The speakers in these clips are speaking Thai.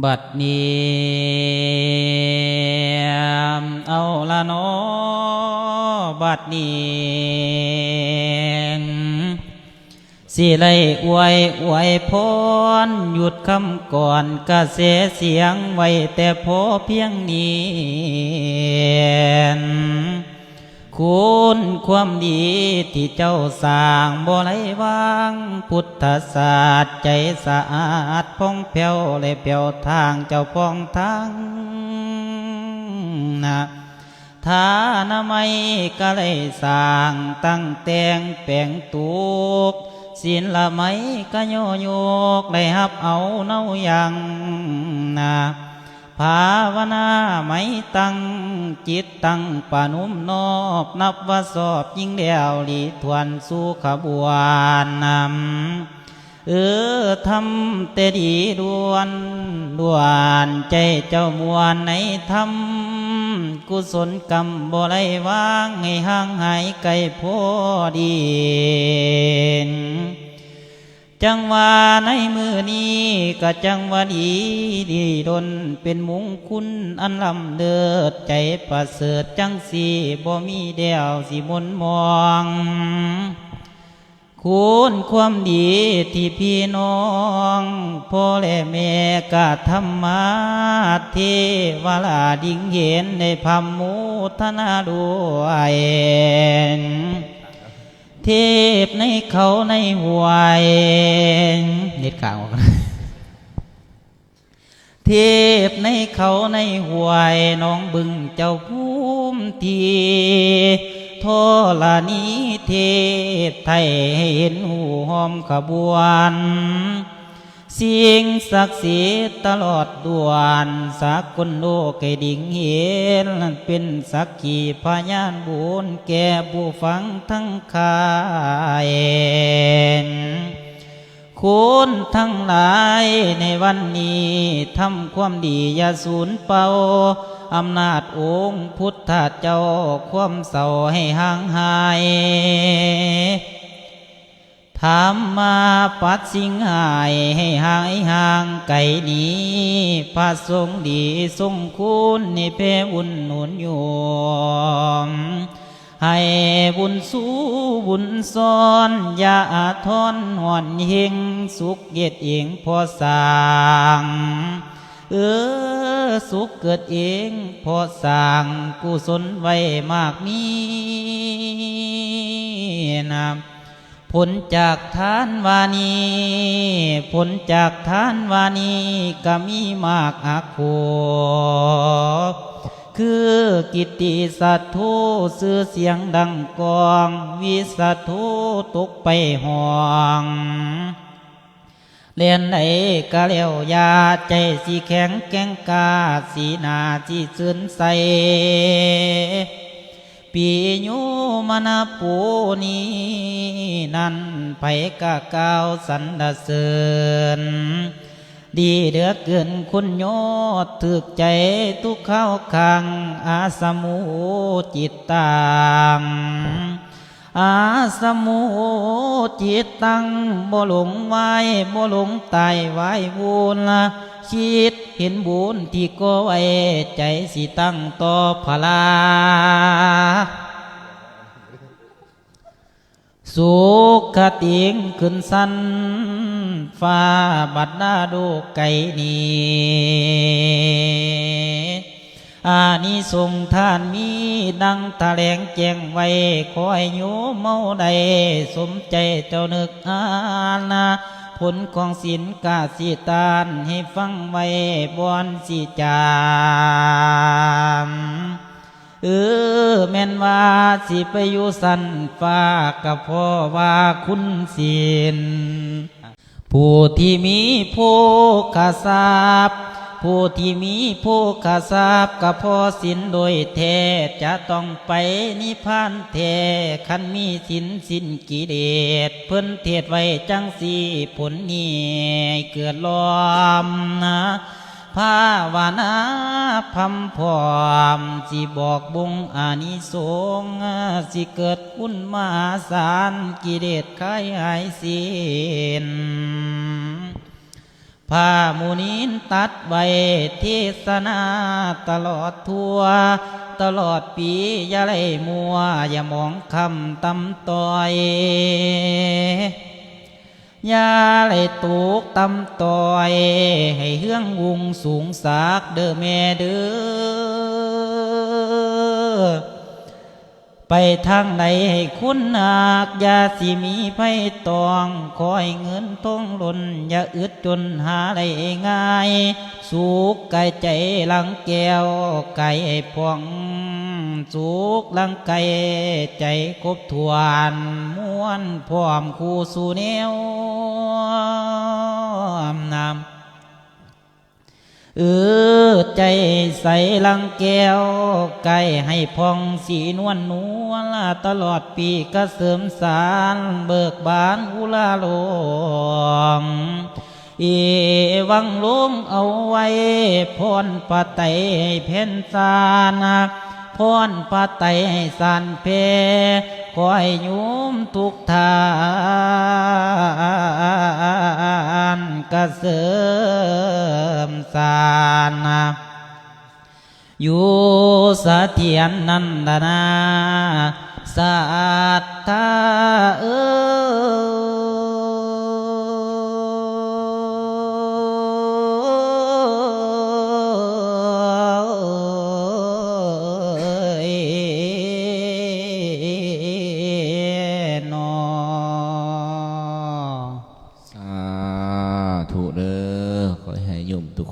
บัดนี้เอาละเนอบัดนี้สิไลอวยอวยพรหยุดคำก่อนกระเสเสียงไว้แต่พอเพียงนี้ คุณความดีที่เจ้าสร้างบ่ไหลวาง พุทธศาสตร์ใจสะอาดพองแผ้วและเปียวทางเจ้าพองทางนะทานาไม่ก็เลยสร้างตั้งแต่งแปลงตุกศีลละไม่ก็โยโยกได้ฮับเอาเน่าอย่างนะาวนาไม่ตั้งจิตตั้งปานุมนอบนับว่าสอบยิ่งเดียวหลีทวนสู่ขบวนนำเออทำแต่ดีดวนดวนใจเจ้ามวลในธรรมกุศลกรรมบ่ไรว่างให้ห่างหายไกลโพดี จังว่าในมือนี้ก็จังว่าดีดีดนเป็นมุงคุณอันลำเดิดใจประเสริฐจังสีบ่มีเดียวสิมนมองคุณความดีที่พี่น้องพ่อและแม่กะธรรมาเทวลาดิ่งเห็นในพรมมุทนาด้วย เทพในเขาในหวยเน็ดข่าวออกนเทพในเขาในหวยน้องบึงเจ้าภูมิทีโทลานีเทพไทยเห็นหูหอมขบวน สิ่งศักดิ์สิทธิ์ตลอดดวนสากลโลกให้ดิ่งเห็นเป็นสักขีพยานบุญแก่ผู้ฟังทั้งคายคุณทั้งหลายในวันนี้ทำความดีอย่าสูญเป่าอำนาจองค์พุทธเจ้าความเศร้าให้ห่างหาย ถามมาปัดสิ่งหายให้หายห่างไกลนี้พระทรงดีทรงคุณในเพบุญหนุนโยมให้บุญสู้บุญซ้อนอย่าอาทอนหอนเฮงสุขเย็ดเองพอสร้างเออสุขเกิดเองพอสร้างกุศลไว้มากมีนาม ผลจากทานวานีผลจากทานวานีก็มีมากอาโคคือกิตติสัตถุสื่อเสียงดังกอง วิสัตถุตกไปห้องเลียนไหนกะเลี้ยวยาใจสีแข็งแกงกาสีนาจีซึนใส ปีญูมนาปูนีนั่นไผกะกาวสันดาเสริญดีเดือเกินคุณโยดถึกใจทุกเข้าคัง อาสมูจิตตัง อาสมูจิตตังบ่หลงไว้บ่หลงตายไว้บุญละ คิดเห็นบุญที่ก็ไว้ใจสิตั้งต่อพลาสุขติงขึ้นสันฟ้าบัดหน้าดูไก่นี้อานิสงท่านมีดังแถลงแจ้งไว้คอยโยมเมาใดสมใจเจ้านึกอานา ผลของศีลกาสีตานให้ฟังไว้บอนสีจามเออแม่นว่าสิไปอยู่สันฟ้ากับพ่อว่าคุณศีลผู้ที่มีโพคทรัพย์ ผู้ที่มีโภคทรัพย์กับพ่อสินโดยแท้จะต้องไปนิพพานแท้คันมีสินสินกิเลสเพิ่นเทศไว้จังสีผลนี้เกิดล้อมนะภาวนาพัมพร้อมสิบอกบุงอานิสงส์สิเกิดคุณมาศาลกิเลสคลายหายสิ้น ภพามุนินตัดไว้เทศนาตลอดทั่ว ตลอดปีอย่าไล่มัว อย่ามองคำตำต่อยอย่าไล่ตกตำต่อย ให้เฮืองวงสูงสากเด้อแม่เด้อ ไปทางไหนให้คุณนากอย่าสิมีไผตองคอยเงินทองหล่นอย่าอึดจนหาได้ง่าย สุกกายใจหลังแก้วไก่พองสุกหลังไก่ใจครบทวนม้วนพร้อมคู่สู่แนวนำ เออใจใสลังแก้วไก่ให้พองสีนวลนวลตลอดปีก็เสริมสารเบิกบานอุลาลงเอวังลงเอาไว้พรปะไตให้เพ่นสานาพรปะไตให้สานเพคอยยุมทุกทาน กระเสริมสานนะอยู่สะเทียนนันดนาสัตธาเออ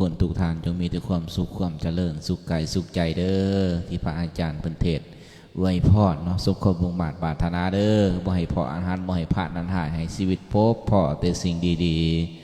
คนทุกทานจงมีแต่ความสุขความเจริญ สุขกายสุขใจเด้อที่พระอาจารย์เพิ่นเทศไว้พอดเนาะสุขความมุ่งมา่ปรารถนาเด้อบ่ให้พออาหารบ่ให้พลาดนั้นหายให้ชีวิตพบพอแต่สิ่งดีๆ